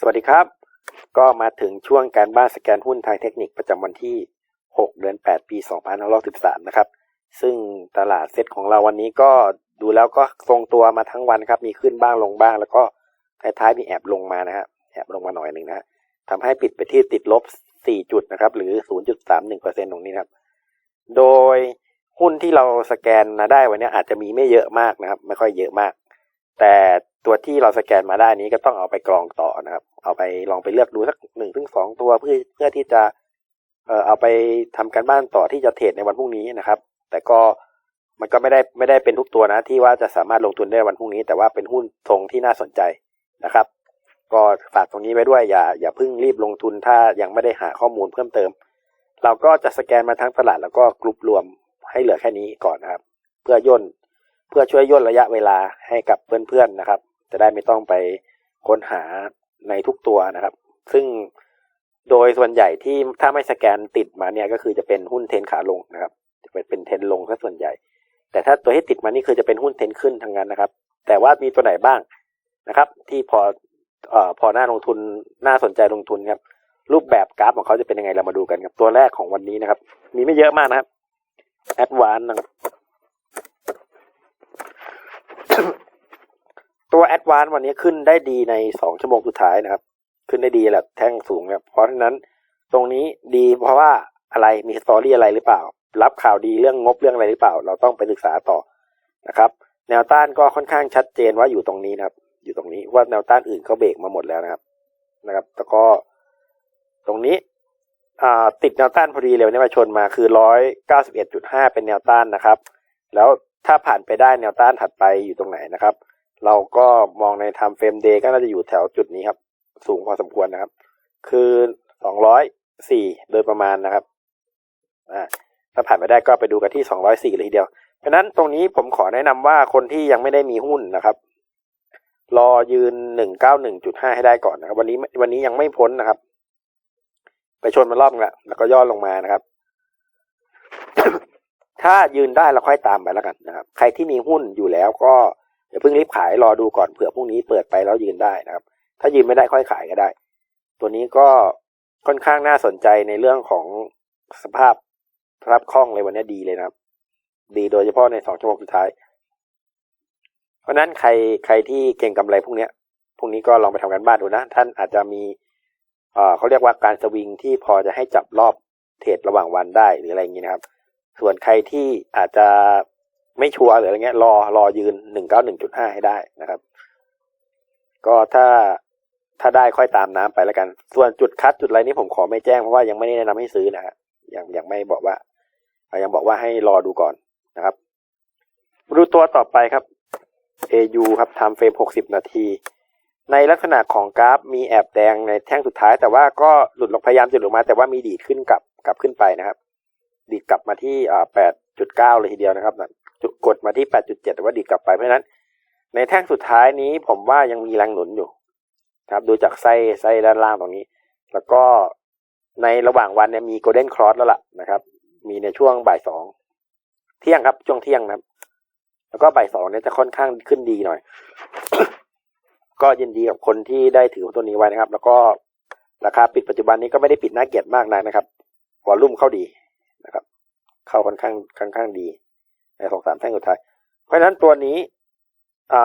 สวัสดีครับ ก็มาถึงช่วงการบ้านสแกนหุ้นทางเทคนิคประจำวันที่ 6 เดือน 8 ปี 2513 นะครับ ซึ่งตลาดเซ็ตของเราวันนี้ก็ดูแล้วก็ทรงตัวมาทั้งวันครับ มีขึ้นบ้างลงบ้าง แล้วก็ท้ายๆมีแอบลงมานะฮะแอบลงมาหน่อยหนึ่งนะทำให้ปิดไปที่ติดลบ 4 จุดนะครับ หรือ 0.31%ตรงนี้นครับ โดยหุ้นที่เราสแกนมาได้วันนี้อาจจะมีไม่เยอะมากนะครับ ไม่ค่อยเยอะมาก แต่ตัวที่เราสแกนมาได้นี้ก็ต้องเอาไปกรองต่อนะครับ เอาไปลองไปเลือกดูสักหนึ่งถึงสองตัวเพื่อเพื่อที่จะเอ่อเอาไปทำการบ้านต่อที่จะเทรดในวันพรุ่งนี้นะครับ แต่ก็มันก็ไม่ได้ไม่ได้เป็นทุกตัวนะ ที่ว่าจะสามารถลงทุนได้วันพรุ่งนี้ แต่ว่าเป็นหุ้นทรงที่น่าสนใจนะครับ ก็ฝากตรงนี้ไว้ด้วยอย่าอย่าเพิ่งรีบลงทุนถ้ายังไม่ได้หาข้อมูลเพิ่มเติม เราก็จะสแกนมาทั้งตลาดแล้วก็กลุ่มรวมให้เหลือแค่นี้ก่อนนะครับ เพื่อย่น เพื่อช่วยย่นระยะเวลาให้กับเพื่อนๆนะครับ จะได้ไม่ต้องไปค้นหาในทุกตัวนะครับ ซึ่งโดยส่วนใหญ่ที่ถ้าไม่สแกนติดมาเนี่ยก็คือจะเป็นหุ้นเทนขาลงนะครับ จะเป็นเป็นเทนลงซะส่วนใหญ่ แต่ถ้าตัวที่ติดมานี่คือจะเป็นหุ้นเทนขึ้นทั้งนั้นนะครับ แต่ว่ามีตัวไหนบ้างนะครับ ที่พอเอ่อพอน่าลงทุนน่าสนใจลงทุนครับ รูปแบบกราฟของเขาจะเป็นยังไงเรามาดูกันครับตัวแรกของวันนี้นะครับ มีไม่เยอะมากนะครับแอดวานนะครับ ตัวแอดวานวันนี้ขึ้นได้ดีในสองชั่วโมงสุดท้ายนะครับ ขึ้นได้ดีแหละแท่งสูงครับเพราะฉะนั้นตรงนี้ดีเพราะว่าอะไรมีสตอรี่อะไรหรือเปล่า รับข่าวดีเรื่องงบเรื่องอะไรหรือเปล่า เราต้องไปศึกษาต่อนะครับ แนวต้านก็ค่อนข้างชัดเจนว่าอยู่ตรงนี้นะครับ อยู่ตรงนี้ว่าแนวต้านอื่นเขาเบรกมาหมดแล้วนะครับ นะครับแต่ก็ตรงนี้อ่าติดแนวต้านพอดีเลยวันนี้มาชนมาคือร้อยเก้าสิบเอ็ดจุดห้าเป็นแนวต้านนะครับ แล้ว ถ้าผ่านไปได้แนวต้านถัดไปอยู่ตรงไหนนะครับ เราก็มองใน time frame day ก็น่าจะอยู่แถวจุดนี้ครับ สูงพอสมควรนะครับ คือสองร้อยสี่โดยประมาณนะครับอ่าถ้าผ่านไปได้ก็ไปดูกันที่สองร้อยสี่เลยทีเดียว เพราะนั้นตรงนี้ผมขอแนะนำว่าคนที่ยังไม่ได้มีหุ้นนะครับ รอยืนหนึ่งเก้าหนึ่งจุดห้าให้ได้ก่อนนะครับ วันนี้วันนี้ยังไม่พ้นนะครับ ไปชนมารอบนึงละแล้วก็ย่อลงมานะครับ ถ้ายืนได้เราค่อยตามไปแล้วกันนะครับ ใครที่มีหุ้นอยู่แล้วก็อย่าเพิ่งรีบขายรอดูก่อนเผื่อพรุ่งนี้เปิดไปแล้วยืนได้นะครับ ถ้ายืนไม่ได้ค่อยขายก็ได้ ตัวนี้ก็ค่อนข้างน่าสนใจในเรื่องของสภาพสภาพคล่องเลยวันนี้ดีเลยนะครับ ดีโดยเฉพาะในสองชั่วโมงสุดท้าย เพราะนั้นใครใครที่เก่งกำไรพวกเนี้ยพรุ่งนี้ก็ลองไปทำกันบ้านดูนะ ท่านอาจจะมีเอ่อเขาเรียกว่าการสวิงที่พอจะให้จับรอบเทรดระหว่างวันได้หรืออะไรอย่างนี้นะครับ ส่วนใครที่อาจจะไม่ชัวร์หรืออะไรเงี้ย รอรอยืนหนึ่งเก้าหนึ่งจุดห้าให้ได้นะครับ ก็ถ้าถ้าได้ค่อยตามน้ำไปแล้วกัน ส่วนจุดคัดจุดอะไรนี้ผมขอไม่แจ้งเพราะว่ายังไม่ได้แนะนำให้ซื้อนะฮะยังยังไม่บอกว่ายังบอกว่าให้รอดูก่อนนะครับดูตัวต่อไปครับ AU ครับทำเฟรมหกสิบนาที ในลักษณะของกราฟมีแอบแดงในแท่งสุดท้าย แต่ว่าก็หลุดลงพยายามจะหลุดมา แต่ว่ามีดีดขึ้นกลับกลับขึ้นไปนะครับ ดีกลับมาที่อ่าแปดจุดเก้าเลยทีเดียวนะครับจุดกดมาที่แปดจุดเจ็ดแต่ว่าดีกลับไปเพราะนั้น ในแท่งสุดท้ายนี้ผมว่ายังมีแรงหนุนอยู่ครับดูจากไส้ไส้ด้านล่างตรงนี้ แล้วก็ในระหว่างวันเนี่ยมีโกลเด้นครอสแล้วล่ะนะครับ มีในช่วงบ่ายสองเที่ยงครับ ช่วงเที่ยงนะครับ แล้วก็บ่ายสองเนี่ยจะค่อนข้างขึ้นดีหน่อย ก็ยินดีกับคนที่ได้ถือตัวนี้ไว้นะครับ แล้วก็ราคาปิดปัจจุบันนี้ก็ไม่ได้ปิดน่าเกลียดมากนักนะครับวอลลุ่มเข้าดี เข้าค่อนข้างค่อนข้างดีในสองสามแท่งสุดท้าย เพราะฉะนั้นตัวนี้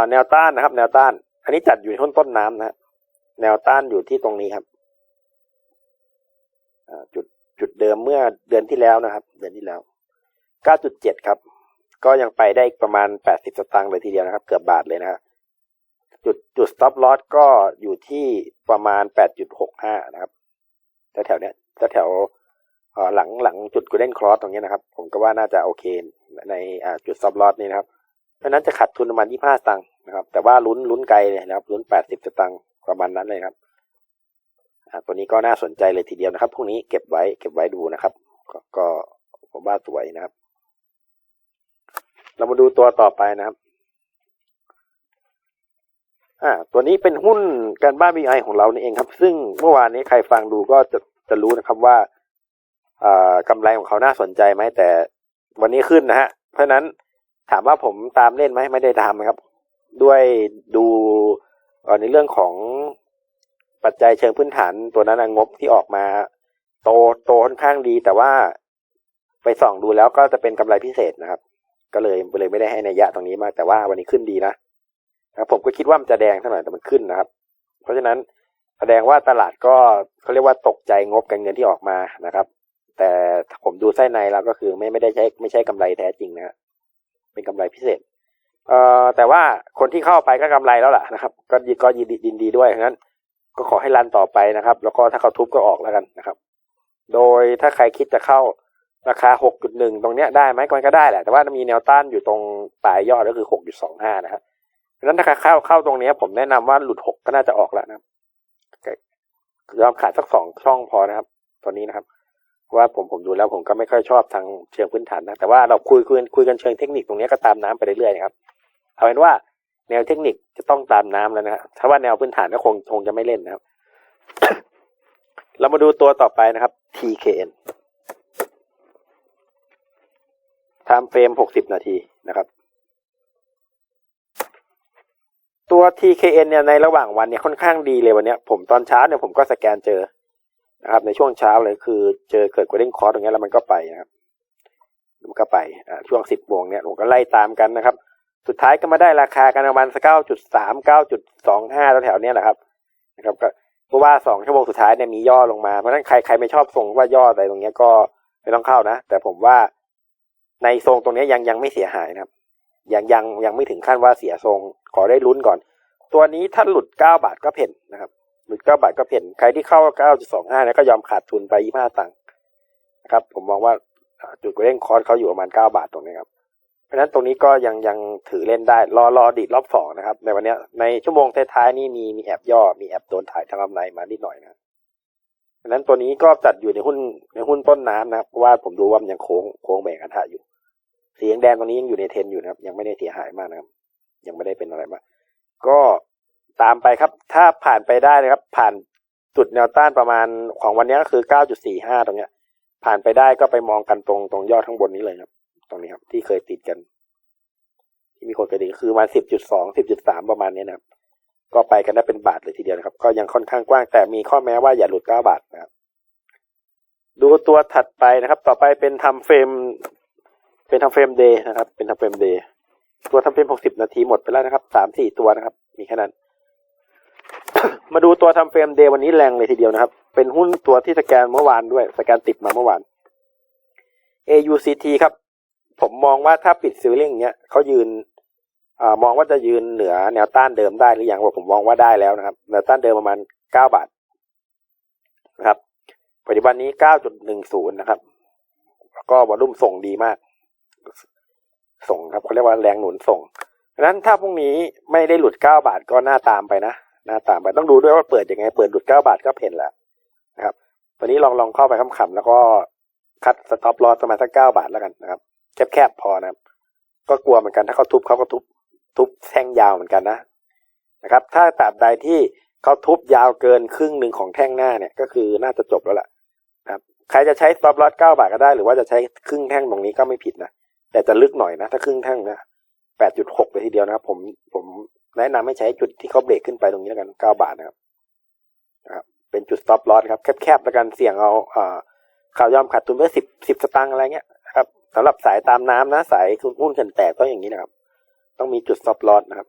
แนวต้านนะครับ แนวต้าน อันนี้จัดอยู่ในต้นต้นน้ำนะแนวต้านอยู่ที่ตรงนี้ครับจุดจุดเดิมเมื่อเดือนที่แล้วนะครับ เดือนที่แล้วเก้าจุดเจ็ดครับ ก็ยังไปได้ประมาณแปดสิบสตางค์เลยทีเดียวนะครับ เกือบบาทเลยนะครับจุดจุด stop loss ก็อยู่ที่ประมาณ 8.65 นะครับแถวแถวเนี้ยแถวแถว หลังหลังจุด golden cross ตรงนี้นะครับ ผมก็ว่าน่าจะโอเคในจุด stop loss นี่นะครับ เพราะนั้นจะขัดทุนประมาณ25สตางค์นะครับ แต่ว่าลุ้นลุ้นไกลเลยนะครับ ลุ้น80สตางค์ประมาณนั้นเลยครับตัวนี้ก็น่าสนใจเลยทีเดียวนะครับพวกนี้เก็บไว้เก็บไว้ดูนะครับก็ก็ผมว่าสวยนะครับ เรามาดูตัวต่อไปนะครับอ่าตัวนี้เป็นหุ้นการบ้าน BI ของเรานี่เองครับ ซึ่งเมื่อวานนี้ใครฟังดูก็จะจะรู้นะครับว่า อ่าไรของเขาน่าสนใจไหมแต่วันนี้ขึ้นนะฮะ เพราะนั้นถามว่าผมตามเล่นไหมไม่ได้ตามครับ ด้วยดูในเรื่องของปัจจัยเชิงพื้นฐานตัวนั้นงบที่ออกมา โตโตค่อนข้างดี แต่ว่าไปส่องดูแล้วก็จะเป็นกำไรพิเศษนะครับ ก็เลยเลยไม่ได้ให้นัยะตรงนี้มากแต่ว่าวันนี้ขึ้นดีนะนะครับผมก็คิดว่ามันจะแดงเท่าไหร่แต่มันขึ้นนะครับ เพราะฉะนั้นแสดงว่าตลาดก็เขาเรียกว่าตกใจงบการเงินที่ออกมานะครับ แต่ผมดูไส้ในแล้วก็คือไม่ไม่ได้ใช้ไม่ใช่กำไรแท้จริงนะเป็นกำไรพิเศษ เอ่อแต่ว่าคนที่เข้าไปก็กำไรแล้วล่ะนะครับ ก็ยินก็ยินดียินดีด้วยเพราะนั้น ก็ขอให้รันต่อไปนะครับ แล้วก็ถ้าเขาทุบก็ออกแล้วกันนะครับ โดยถ้าใครคิดจะเข้าราคา 6.1 ตรงเนี้ยได้ไหมมันก็ได้แหละ แต่ว่ามีแนวต้านอยู่ตรงปลายยอดก็คือ 6.25 นะครับเพราะนั้นถ้าเข้าเข้าตรงเนี้ย ผมแนะนำว่าหลุด 6 ก็น่าจะออกแล้วนะครับยอมขายสักสองช่องพอนะครับ ตัวนี้นะครับ ว่าผมผมดูแล้วผมก็ไม่ค่อยชอบทางเชิงพื้นฐานนะแต่ว่าเราคุยคุยคุยกันเชิงเทคนิคตรงนี้ก็ตามน้ำไปเรื่อยๆนะครับเอาเป็นว่าแนวเทคนิคจะต้องตามน้ำแล้วนะถ้าว่าแนวพื้นฐานก็คงคงจะไม่เล่นนะครับ เรามาดูตัวต่อไปนะครับ TKN ไทม์เฟรม60นาทีนะครับ ตัว TKN เนี่ยในระหว่างวันเนี่ยค่อนข้างดีเลยวันเนี้ยผมตอนเช้าเนี่ยผมก็สแกนเจอ นะครับ ในช่วงเช้าเลยคือ เจอเกิดกระเด้งคอร์สตรงนี้แล้วมันก็ไปนะครับ มันก็ไปช่วง10โมงเนี่ยผมก็ไล่ตามกันนะครับ สุดท้ายก็มาได้ราคากันประมาณเก้าจุดสามเก้าจุดสองห้าแถวๆเนี้ยแหละครับ นะครับก็เพราะว่าสองชั่วโมงสุดท้ายเนี่ยมีย่อลงมา เพราะฉะนั้นใครใครไม่ชอบทรงว่าย่ออะไรตรงเนี้ยก็ไม่ต้องเข้านะ แต่ผมว่าในทรงตรงนี้ยังยังไม่เสียหายนะครับ ยังยังยังไม่ถึงขั้นว่าเสียทรงขอได้ลุ้นก่อน ตัวนี้ถ้าหลุดเก้าบาทก็เพ่นนะครับ หลุดเก้าบาทก็เพ่นใครที่เข้าเก้าจุดสองห้าเนี่ยก็ยอมขาดทุนไปยี่ห้าตังค์นะครับ ผมมองว่าจุดเร่งคอร์สเขาอยู่ประมาณเก้าบาทตรงนี้ครับเพราะฉะนั้นตรงนี้ก็ยังยังถือเล่นได้ รอรอดีดรอบสองนะครับ ในวันนี้ในชั่วโมงท้ายๆนี่มีมีแอบย่อมีแอบโดนถ่ายทางกำไรมานิดหน่อยนะเพราะนั้นตัวนี้ก็จัดอยู่ในหุ้นในหุ้นต้นน้ำนะครับเพราะว่าผมดูว่ามันยังโค้งโค้งแบ่งกันท่าอยู่สีแดงตรงนี้ยังอยู่ในเทนอยู่นะครับ ยังไม่ได้เสียหายมากนะครับ ยังไม่ได้เป็นอะไรมากก็ ตามไปครับ ถ้าผ่านไปได้นะครับ ผ่านจุดแนวต้านประมาณของวันนี้ก็คือ 9.45 ตรงเนี้ย ผ่านไปได้ก็ไปมองกันตรงตรงยอดข้างบนนี้เลยครับ ตรงนี้ครับ ที่เคยติดกัน ที่มีคนเคยติดคือประมาณ10.2 10.3 ประมาณนี้นะครับ ก็ไปกันได้เป็นบาทเลยทีเดียวนะครับ ก็ยังค่อนข้างกว้าง แต่มีข้อแม้ว่าอย่าหลุด 9 บาทนะครับ ดูตัวถัดไปนะครับ ต่อไปเป็นทำเฟรม เป็นทำเฟรมเดย์นะครับ เป็นทำเฟรมเดย์ตัวทำเฟรม 60 นาทีหมดไปแล้วนะครับสามสี่ตัวนะครับ มีแค่นั้น มาดูตัวทำเฟรมเดย์วันนี้แรงเลยทีเดียวนะครับ เป็นหุ้นตัวที่สแกนเมื่อวานด้วย สแกนติดมาเมื่อวาน AUCT ครับ ผมมองว่าถ้าปิดซิลลิ่งเนี้ยเขายืนอามองว่าจะยืนเหนือแนวต้านเดิมได้หรือยังว่าผมมองว่าได้แล้วนะครับ แนวต้านเดิมประมาณ9บาทนะครับ ปัจจุบันนี้9.10นะครับ แล้วก็วอลุ่มส่งดีมาก ส่งครับเขาเรียกว่าแรงหนุนส่งดังนั้นถ้าพรุ่งนี้ไม่ได้หลุด9บาทก็น่าตามไปนะ หน่าต่ามไปต้องดูด้วยว่าเปิดยังไง เปิดหลุด9บาทก็เพ่นแล้วนะครับตอนนี้ลองลองเข้าไปขำๆแล้วก็คัดสต็อปลอสประมาณสักเก้าบาทแล้วกันนะครับ แคบๆพอนะครับ ก็กลัวเหมือนกันถ้าเขาทุบเขาก็ทุบ ทุบแท่งยาวเหมือนกันนะนะครับ ถ้าตราบใดที่เขาทุบยาวเกินครึ่งหนึ่งของแท่งหน้าเนี่ย ก็คือน่าจะจบแล้วล่ะนะครับ ใครจะใช้สต็อปลอสเก้าบาทก็ได้ หรือว่าจะใช้ครึ่งแท่งตรงนี้ก็ไม่ผิดนะแต่จะลึกหน่อยนะถ้าครึ่งแท่งนะ แปดจุดหกไปทีเดียวนะครับ ผมผมแนะนำให้ใช้จุดที่เขาเบรกขึ้นไปตรงนี้แล้วกันเก้าบาทนะครับนะครับเป็นจุด stop loss ครับ แคบๆแล้วกันเสี่ยงเอาอ่าข่าวยอมขาดทุนไปสิบสิบสตางค์อะไรเงี้ยครับสำหรับสายตามน้ำนะ สายหุ้นเขินแตกก็อย่างนี้นะครับ ต้องมีจุด stop loss นะครับ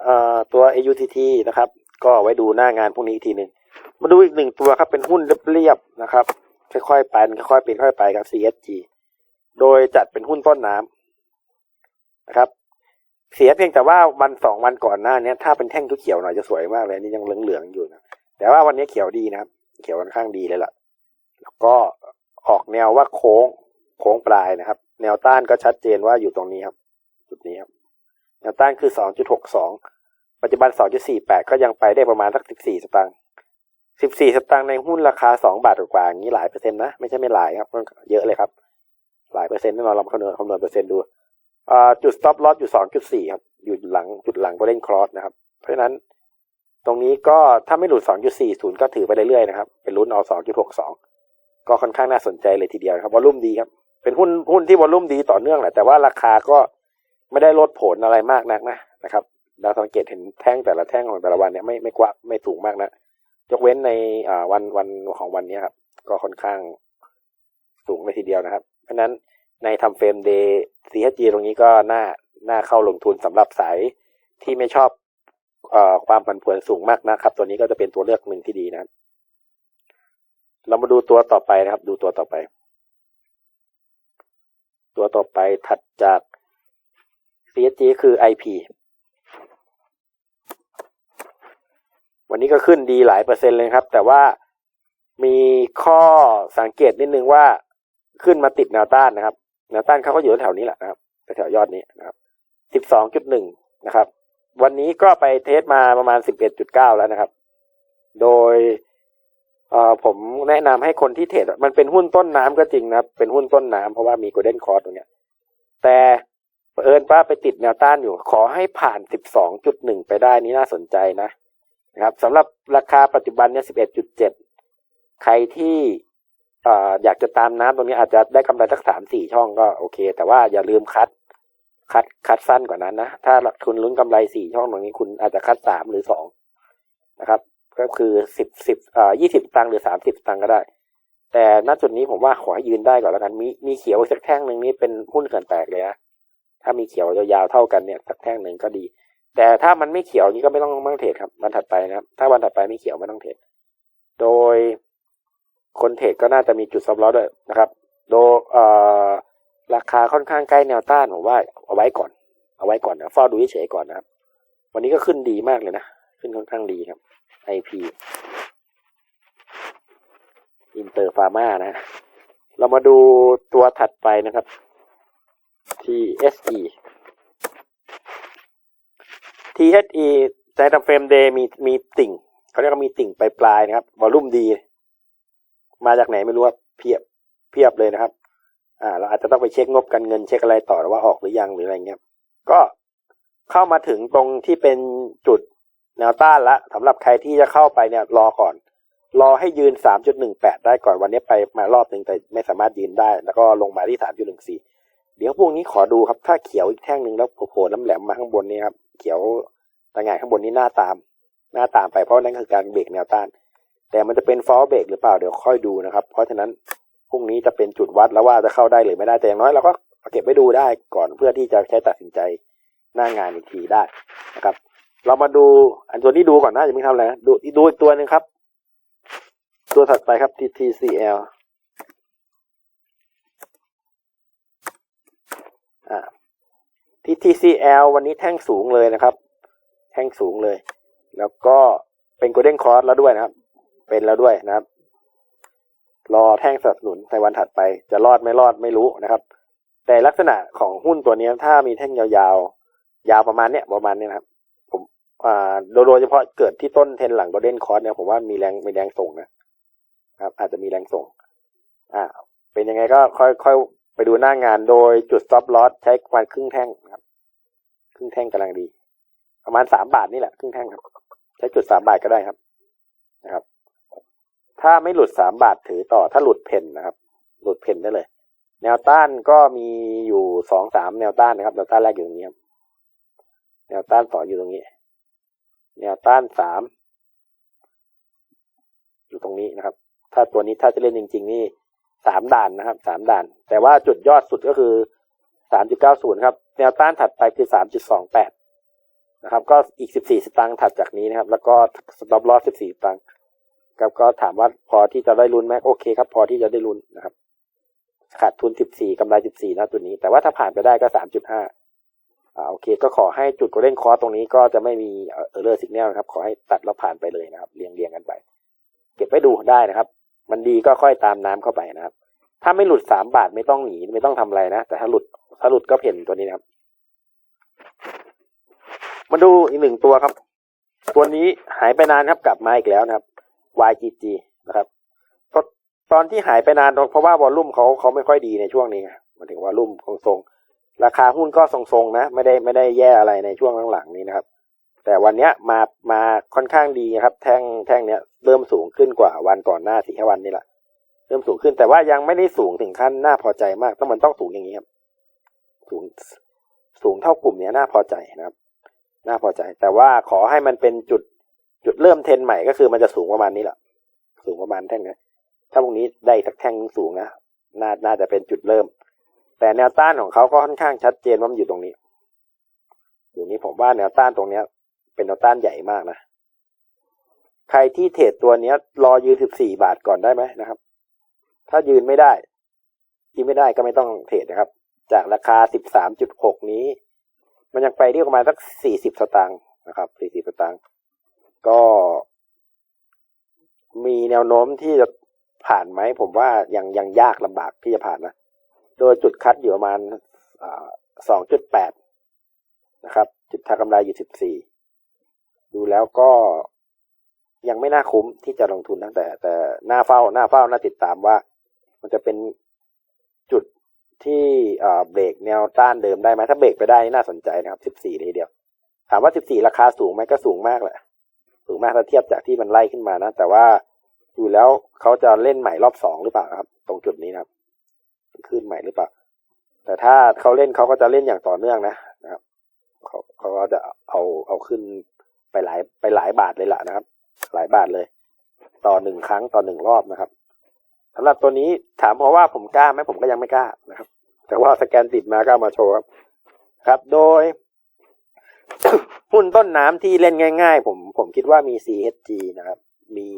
เอ่อตัว AUTT นะครับ ก็ไว้ดูหน้างานพวกนี้อีกทีหนึ่งมาดูอีกหนึ่งตัวครับ เป็นหุ้นเรียบๆนะครับ ค่อยๆไปค่อยๆเป็นค่อยๆไปครับ CSG โดยจัดเป็นหุ้นต้นน้ำ นะครับ เสียเพียงแต่ว่าวันสองวันก่อนหน้านี้ถ้าเป็นแท่งเขียวหน่อยจะสวยมากเลยนี่ยังเหลืองๆอยู่นะแต่ว่าวันนี้เขียวดีนะครับ เขียวค่อนข้างดีเลยล่ะ แล้วก็ออกแนวว่าโค้งโค้งปลายนะครับ แนวต้านก็ชัดเจนว่าอยู่ตรงนี้ครับ จุดนี้ครับ แนวต้านคือ2.62ปัจจุบัน2.48ก็ยังไปได้ประมาณสัก14สตางค์14สตางค์ในหุ้นราคา2บาทกว่าอย่างนี้หลายเปอร์เซ็นต์นะ ไม่ใช่ไม่หลายครับเยอะเลยครับ หลายเปอร์เซ็นต์แน่นอนเราคำนวณคำนวณเปอร์เซ็นต์ดู จุด stop loss อยู่2.4ครับ อยู่หลังจุดหลัง golden cross นะครับ เพราะฉะนั้นตรงนี้ก็ถ้าไม่หลุด2.40ก็ถือไปเรื่อยๆนะครับ เป็นลุ้นเอา2.62ก็ค่อนข้างน่าสนใจเลยทีเดียวครับวอลุ่มดีครับ เป็นหุ้นหุ้นที่วอลุ่มดีต่อเนื่องแหละแต่ว่าราคาก็ไม่ได้ลดผลอะไรมากนักนะนะครับเราสังเกตเห็นแท่งแต่ละแท่งของแต่ละวันเนี่ยไม่ไม่กว่าไม่สูงมากนะยกเว้นในอ่าวันวันของวันนี้ครับ ก็ค่อนข้างสูงเลยทีเดียวนะครับ เพราะนั้นในทำเฟรมเดย์ CHG ตรงนี้ก็น่าน่าเข้าลงทุนสำหรับสายที่ไม่ชอบอความผันผวนสูงมากนะครับ ตัวนี้ก็จะเป็นตัวเลือกหนึ่งที่ดีนะเรามาดูตัวต่อไปนะครับ ดูตัวต่อไป ตัวต่อไปถัดจาก CSG คือ IP วันนี้ก็ขึ้นดีหลายเปอร์เซ็นต์เลยครับ แต่ว่ามีข้อสังเกตนิดนึงว่าขึ้นมาติดแนวต้านนะครับ แนวต้านเขาก็อยู่แถวนี้แหละนะครับแถวยอดนี้นะครับสิบสองจุดหนึ่งนะครับ วันนี้ก็ไปเทสมาประมาณสิบเอ็ดจุดเก้าแล้วนะครับ โดยเอ่อผมแนะนำให้คนที่เทรดมันเป็นหุ้นต้นน้ำก็จริงนะครับ เป็นหุ้นต้นน้ำเพราะว่ามีโกลเด้นคอร์สตรงเนี้ย แต่เอิญว่าไปติดแนวต้านอยู่ ขอให้ผ่าน12.1ไปได้นี่น่าสนใจนะนะครับสำหรับราคาปัจจุบันเนี่ย11.7ใครที่ อยากจะตามน้ำตรงนี้อาจจะได้กำไรสักสามสี่ช่องก็โอเค แต่ว่าอย่าลืมคัด คัดคัดสั้นกว่านั้นนะ ถ้าคุณลุ้นกำไรสี่ช่องตรงนี้คุณอาจจะคัดสามหรือสองนะครับ ก็คือสิบสิบเอ่อยี่สิบตังหรือสามสิบตังก็ได้ แต่ณจุดนี้ผมว่าขอให้ยืนได้ก่อนแล้วกัน มีมีเขียวสักแท่งหนึ่งนี่เป็นหุ้นเกินแตกเลยนะถ้ามีเขียวยาวๆเท่ากันเนี่ยสักแท่งหนึ่งก็ดี แต่ถ้ามันไม่เขียวนี่ก็ไม่ต้องไม่งเทรดครับวันถัดไปนะครับ ถ้าวันถัดไปไม่เขียวไม่ต้องเทรดโดย คนเทรดก็น่าจะมีจุดซับล้อด้วยนะครับ โดเอ่อราคาค่อนข้างใกล้แนวต้านผมว่าเอาไว้ก่อน เอาไว้ก่อนนะเฝ้าดูเฉยก่อนนะครับ วันนี้ก็ขึ้นดีมากเลยนะ ขึ้นค่อนข้างดีครับ IP อินเตอร์ฟาร์มานะ เรามาดูตัวถัดไปนะครับ TSE TSE ในทำเฟรมเดย์มีมีติ่ง เขาเรียกว่ามีติ่งปลายๆนะครับ วอลลุ่มดี มาจากไหนไม่รู้ว่าเพียบเพียบเลยนะครับ อ่า เราอาจจะต้องไปเช็คงบการเงินเช็คอะไรต่อว่าออกหรือยังหรืออะไรเงี้ยก็เข้ามาถึงตรงที่เป็นจุดแนวต้านละสำหรับใครที่จะเข้าไปเนี่ย รอก่อน รอให้ยืน 3.18 ได้ก่อนวันนี้ไปมารอบหนึ่งแต่ไม่สามารถยืนได้ แล้วก็ลงมาที่ 3.14 เดี๋ยวพวกนี้ขอดูครับ ถ้าเขียวอีกแท่งหนึ่งแล้วโผล่น้ำแหลมมาข้างบนนี้ครับ เขียวตะไงข้างบนนี้หน้าตาม หน้าตามไปเพราะนั่นคือการเบรกแนวต้าน แต่มันจะเป็นฟอลเบรกหรือเปล่าเดี๋ยวค่อยดูนะครับ เพราะฉะนั้นพรุ่งนี้จะเป็นจุดวัดแล้วว่าจะเข้าได้หรือไม่ได้แต่อย่างน้อยเราก็เก็บไว้ดูได้ก่อนเพื่อที่จะใช้ตัดสินใจหน้างานอีกทีได้นะครับ เรามาดูอันตัวนี้ดูก่อนนะอย่าเพิ่งทำอะไรนะดูดูอีกตัวหนึ่งครับ ตัวถัดไปครับ TTCL อ่า TTCL วันนี้แท่งสูงเลยนะครับ แท่งสูงเลย แล้วก็เป็น Golden Cross แล้วด้วยนะครับ เป็นแล้วด้วยนะครับ รอแท่งสนับสนุนในวันถัดไปจะรอดไม่รอดไม่รู้นะครับ แต่ลักษณะของหุ้นตัวนี้ถ้ามีแท่งยาวๆ ยาวประมาณเนี้ยประมาณเนี้ยนะครับ ผมอ่าโดยเฉพาะเกิดที่ต้นเทนหลัง Golden Cross เนี่ยผมว่ามีแรงมีแรงส่งนะครับ อาจจะมีแรงส่ง อ่า เป็นยังไงก็ค่อยค่อยไปดูหน้างานโดยจุด stop loss ใช้ประมาณครึ่งแท่งครับ ครึ่งแท่งกำลังดี ประมาณสามบาทนี่แหละครึ่งแท่งครับ ใช้จุดสามบาทก็ได้ครับ นะครับ ถ้าไม่หลุดสามบาทถือต่อถ้าหลุดเพนนะครับ หลุดเพนได้เลย แนวต้านก็มีอยู่สองสามแนวต้านนะครับ แนวต้านแรกอยู่ตรงนี้ครับแนวต้านต่ออยู่ตรงนี้ แนวต้านสามอยู่ตรงนี้นะครับ ถ้าตัวนี้ถ้าจะเล่นจริง ๆ นี่สามด่านนะครับสามด่าน แต่ว่าจุดยอดสุดก็คือสามจุดเก้าศูนย์ครับ แนวต้านถัดไปคือสามจุดสองแปดนะครับ ก็อีกสิบสี่สตางค์ถัดจากนี้นะครับ แล้วก็สต็อปลอสสิบสี่สตางค์ ครับก็ถามว่าพอที่จะได้ลุ้นไหมโอเคครับ พอที่จะได้ลุ้นนะครับ ขาดทุนสิบสี่กำไรสิบสี่นะตัวนี้ แต่ว่าถ้าผ่านไปได้ก็สามจุดห้าอ่าโอเค ก็ขอให้จุดโกลเด้นคอตรงนี้ก็จะไม่มีเออร์เลอร์สิกแนลนะครับ ขอให้ตัดแล้วผ่านไปเลยนะครับ เรียงเรียงกันไป เก็บไว้ดูได้นะครับ มันดีก็ค่อยตามน้ำเข้าไปนะครับ ถ้าไม่หลุดสามบาทไม่ต้องหนีไม่ต้องทำอะไรนะ แต่ถ้าหลุดถ้าหลุดก็เพ่นตัวนี้นะครับ มาดูอีกหนึ่งตัวครับ ตัวนี้หายไปนานครับกลับมาอีกแล้วนะครับ YGG นะครับตอนตอนที่หายไปนานเพราะว่าวอลลุ่มเขาเขาไม่ค่อยดีในช่วงนี้หมายถึงวอลลุ่มคงทรงๆราคาหุ้นก็ทรงๆนะ ไม่ได้ไม่ได้แย่อะไรในช่วงหลังๆนี้นะครับ แต่วันเนี้ยมามาค่อนข้างดีครับ แท่งแท่งเนี้ยเริ่มสูงขึ้นกว่าวันก่อนหน้าสี่วันนี้แหละเริ่มสูงขึ้นแต่ว่ายังไม่ได้สูงถึงขั้นน่าพอใจมากต้องมันต้องสูงอย่างนี้ครับ สูงสูงเท่ากลุ่มเนี้ยน่าพอใจนะครับ น่าพอใจ แต่ว่าขอให้มันเป็นจุด จุดเริ่มเทรนใหม่ก็คือมันจะสูงประมาณนี้แหละสูงประมาณแท่งนี้ถ้าพวกนี้ได้สักแท่งสูงนะน่าน่าจะเป็นจุดเริ่ม แต่แนวต้านของเขาก็ค่อนข้างชัดเจนว่ามันอยู่ตรงนี้อยู่นี้ผมว่าแนวต้านตรงเนี้ย เป็นแนวต้านใหญ่มากนะใครที่เทรดตัวเนี้ย รอยืนสิบสี่บาทก่อนได้ไหมนะครับ ถ้ายืนไม่ได้ยืนไม่ได้ก็ไม่ต้องเทรดนะครับ จากราคาสิบสามจุดหกนี้ มันยังไปที่ประมาณสักสี่สิบสตางค์นะครับสี่สิบสตางค์ ก็มีแนวโน้มที่จะผ่านไหม ผมว่ายังยังยากลำบากที่จะผ่านนะ โดยจุดคัดอยู่ประมาณสองจุดแปดนะครับ จุดทางกำไรอยู่สิบสี่ดูแล้วก็ยังไม่น่าคุ้มที่จะลงทุนนะแต่ แต่หน้าเฝ้าหน้าเฝ้าน่าติดตามว่า มันจะเป็นจุดที่เบรกแนวต้านเดิมได้ไหมถ้าเบรกไปได้น่าสนใจนะครับสิบสี่ทีเดียว ถามว่าสิบสี่ราคาสูงไหมก็สูงมากแหละ สูงมากถ้าเทียบจากที่มันไล่ขึ้นมานะ แต่ว่าดูแล้วเขาจะเล่นใหม่รอบสองหรือเปล่าครับ ตรงจุดนี้นะครับขึ้นใหม่หรือเปล่า แต่ถ้าเขาเล่นเขาก็จะเล่นอย่างต่อเนื่องนะนะครับเขาเขาก็จะเอาเอาขึ้นไปหลายไปหลายบาทเลยล่ะนะครับ หลายบาทเลย ต่อหนึ่งครั้งต่อหนึ่งรอบนะครับสำหรับตัวนี้ถามเพราะว่าผมกล้าไหมผมก็ยังไม่กล้านะครับ แต่ว่าสแกนติดมาก็เอามาโชว์ครับ ครับ โดย หุ้นต้นน้ำที่เล่นง่าย ๆ ผมผมคิดว่ามี CHG นะครับ มี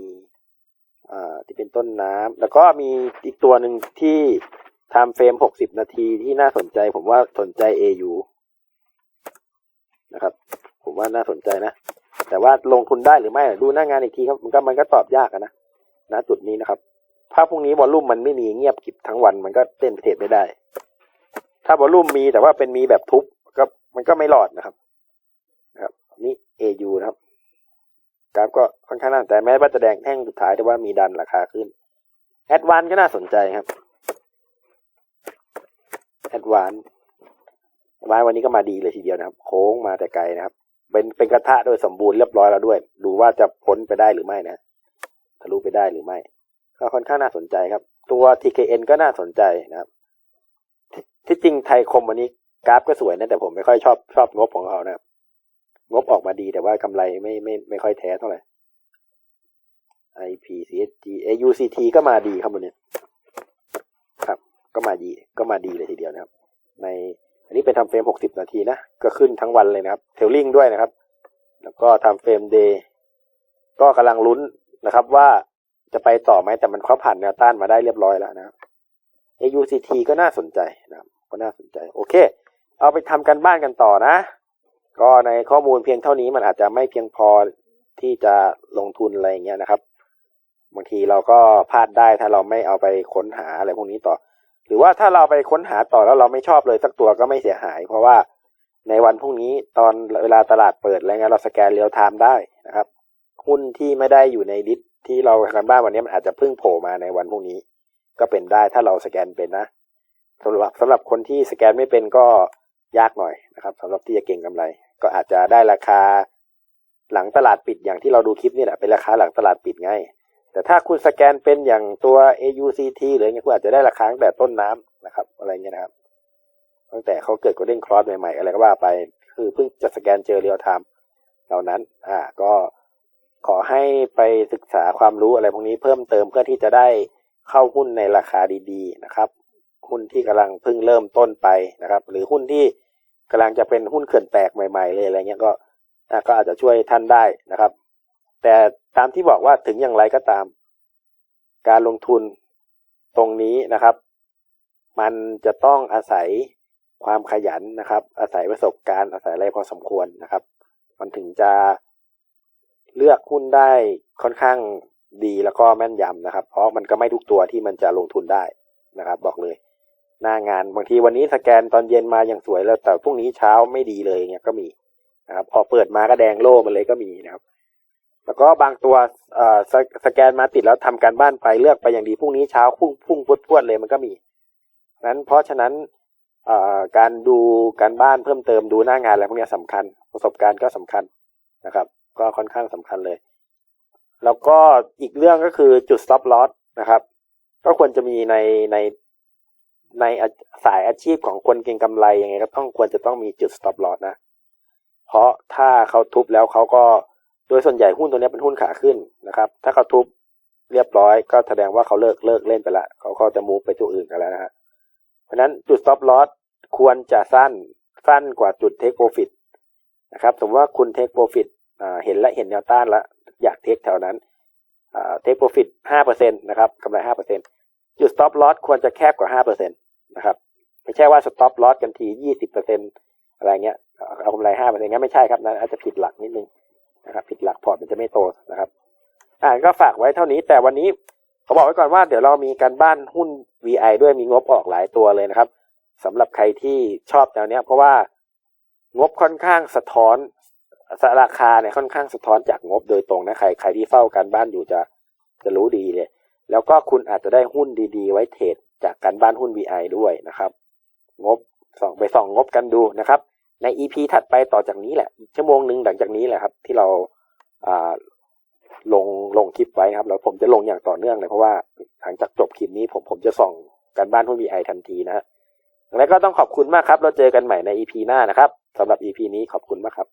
อ่าที่เป็นต้นน้ำแล้วก็มีอีกตัวหนึ่งที่ทำเฟรมหกสิบนาทีที่น่าสนใจ ผมว่าสนใจ AU นะครับ ผมว่าน่าสนใจนะ แต่ว่าลงทุนได้หรือไม่ดูหน้างานอีกทีครับ มันก็มันก็ตอบยากนะนะจุดนี้นะครับ ถ้าพรุ่งนี้บอลลุ่มมันไม่มีเงียบกิบทั้งวัน มันก็เต้นเทรดไม่ได้ ถ้าบอลลุ่มมีแต่ว่าเป็นมีแบบทุบก็มันก็ไม่รอดนะครับ นะครับนี่ AU นะครับกราฟก็ค่อนข้างน่าแต่แม้ว่าจะแดงแท่งสุดท้ายแต่ว่ามีดันราคาขึ้นแอดวานก็น่าสนใจครับแอดวานวานวันนี้ก็มาดีเลยทีเดียวนะครับ โค้งมาแต่ไกลนะครับ เป็นเป็นกระทะโดยสมบูรณ์เรียบร้อยแล้วด้วย ดูว่าจะพ้นไปได้หรือไม่นะทะลุไปได้หรือไม่ ก็ค่อนข้างน่าสนใจครับ ตัว TKN ก็น่าสนใจนะครับ ที่จริงไทยคมวันนี้กราฟก็สวยนะแต่ผมไม่ค่อยชอบชอบงบของเขานะครับ งบออกมาดีแต่ว่ากำไรไม่ไม่ไม่ค่อยแท้เท่าไหร่ IP CSG AUCT ก็มาดีครับวันนี้ครับ ก็มาดีก็มาดีเลยทีเดียวนะครับ ในอันนี้เป็นทำเฟรม 60 นาทีนะ ก็ขึ้นทั้งวันเลยนะครับ เทลลิงด้วยนะครับ แล้วก็ทำเฟรมเดย์ก็กำลังลุ้นนะครับ ว่าจะไปต่อไหมแต่มันเขาผ่านแนวต้านมาได้เรียบร้อยแล้วนะครับ AUCT ก็น่าสนใจนะครับ ก็น่าสนใจ โอเค เอาไปทำกันบ้านกันต่อนะ ก็ในข้อมูลเพียงเท่านี้มันอาจจะไม่เพียงพอที่จะลงทุนอะไรเงี้ยนะครับ บางทีเราก็พลาดได้ถ้าเราไม่เอาไปค้นหาอะไรพวกนี้ต่อ หรือว่าถ้าเราไปค้นหาต่อแล้วเราไม่ชอบเลยสักตัวก็ไม่เสียหาย เพราะว่าในวันพรุ่งนี้ตอนเวลาตลาดเปิดอะไรเงี้ยเราสแกนเรียลไทม์ได้นะครับ หุ้นที่ไม่ได้อยู่ในลิสที่เราทำบ้านวันนี้มันอาจจะเพิ่งโผล่มาในวันพรุ่งนี้ ก็เป็นได้ถ้าเราสแกนเป็นนะสำหรับสำหรับคนที่สแกนไม่เป็นก็ ยากหน่อยนะครับสำหรับที่จะเก่งกำไร ก็อาจจะได้ราคาหลังตลาดปิดอย่างที่เราดูคลิปนี่แหละเป็นราคาหลังตลาดปิดไง แต่ถ้าคุณสแกนเป็นอย่างตัว AUCT หรืออย่างเงี้ยคุณอาจจะได้ราคาตั้งแต่ต้นน้ำนะครับ อะไรเงี้ยนะครับตั้งแต่เขาเกิด golden cross ใหม่ๆ อะไรก็ว่าไป คือเพิ่งจะสแกนเจอเรียลไทม์เหล่านั้น อ่า ก็ขอให้ไปศึกษาความรู้อะไรพวกนี้เพิ่มเติมเพื่อที่จะได้เข้าหุ้นในราคาดี ๆ นะครับ หุ้นที่กำลังเพิ่งเริ่มต้นไปนะครับ หรือหุ้นที่ กำลังจะเป็นหุ้นเขื่อนแตกใหม่ๆเลยอะไรเงี้ยก็ก็อาจจะช่วยท่านได้นะครับ แต่ตามที่บอกว่าถึงอย่างไรก็ตาม การลงทุนตรงนี้นะครับ มันจะต้องอาศัยความขยันนะครับ อาศัยประสบการณ์อาศัยอะไรพอสมควรนะครับ มันถึงจะเลือกหุ้นได้ค่อนข้างดีแล้วก็แม่นยำนะครับ เพราะมันก็ไม่ทุกตัวที่มันจะลงทุนได้นะครับ บอกเลย หน้างาน บางทีวันนี้สแกนตอนเย็นมาอย่างสวยแล้วแต่พรุ่งนี้เช้าไม่ดีเลยเงี้ยก็มีนะครับ พอเปิดมาก็แดงโล่มันเลยก็มีนะครับ แล้วก็บางตัวเอ่อสสแกนมาติดแล้วทำการบ้านไปเลือกไปอย่างดีพรุ่งนี้เช้าพุ่งพุ่งพวดพวดเลยมันก็มีนั้นเพราะฉะนั้นเอ่อการดูการบ้านเพิ่มเติมดูหน้างานอะไรพวกนี้สำคัญ ประสบการณ์ก็สำคัญนะครับ ก็ค่อนข้างสำคัญเลย แล้วก็อีกเรื่องก็คือจุด stop loss นะครับ ก็ควรจะมีในใน ในสายอาชีพของคนเก็งกำไรยังไงก็ต้องควรจะต้องมีจุด stop loss นะ เพราะถ้าเขาทุบแล้วเขาก็โดยส่วนใหญ่หุ้นตัวนี้เป็นหุ้นขาขึ้นนะครับ ถ้าเขาทุบเรียบร้อยก็แสดงว่าเขาเลิกเลิกเล่นไปละเขาเขาจะมูฟไปตัวอื่นกันแล้วนะฮะเพราะนั้นจุด stop loss ควรจะสั้นสั้นกว่าจุด take profit นะครับสมมติว่าคุณ take profit เห็นและเห็นแนวต้านแล้วอยาก take แถวนั้นอ่า take profit ห้าเปอร์เซ็นตนะครับกำไรห้าเปอร์เซ็นจุด stop loss ควรจะแคบกว่าห้าเปอร์เซ็นต นะครับ ไม่ใช่ว่า stop loss กันทียี่สิบเปอร์เซ็นอะไรเงี้ยเอากำไรห้าเปอร์เซ็นต์งั้นไม่ใช่ครับนั้นอาจจะผิดหลักนิดนึงนะครับ ผิดหลักพอร์ตมันจะไม่โตนะครับ อ่าก็ฝากไว้เท่านี้ แต่วันนี้เขาบอกไว้ก่อนว่าเดี๋ยวเรามีการบ้านหุ้น VI ด้วยมีงบออกหลายตัวเลยนะครับสำหรับใครที่ชอบแนวเนี้ย เพราะว่างบค่อนข้างสะท้อนราคาเนี่ยค่อนข้างสะท้อนจากงบโดยตรงนะใครใครที่เฝ้าการบ้านอยู่จะจะรู้ดีเลย แล้วก็คุณอาจจะได้หุ้นดี ๆ ไว้เทรด จากการบ้านหุ้น VI ด้วยนะครับ งบส่องไปส่องงบกันดูนะครับ ใน EP ถัดไปต่อจากนี้แหละชั่วโมงหนึ่งหลังจากนี้แหละครับ ที่เราอ่าลงลงคลิปไว้ครับ แล้วผมจะลงอย่างต่อเนื่องเลยเพราะว่าหลังจากจบคลิปนี้ผมผมจะส่องการบ้านหุ้น VI ทันทีนะฮะแล้วก็ต้องขอบคุณมากครับ เราเจอกันใหม่ใน EP หน้านะครับสำหรับ EP นี้ขอบคุณมากครับ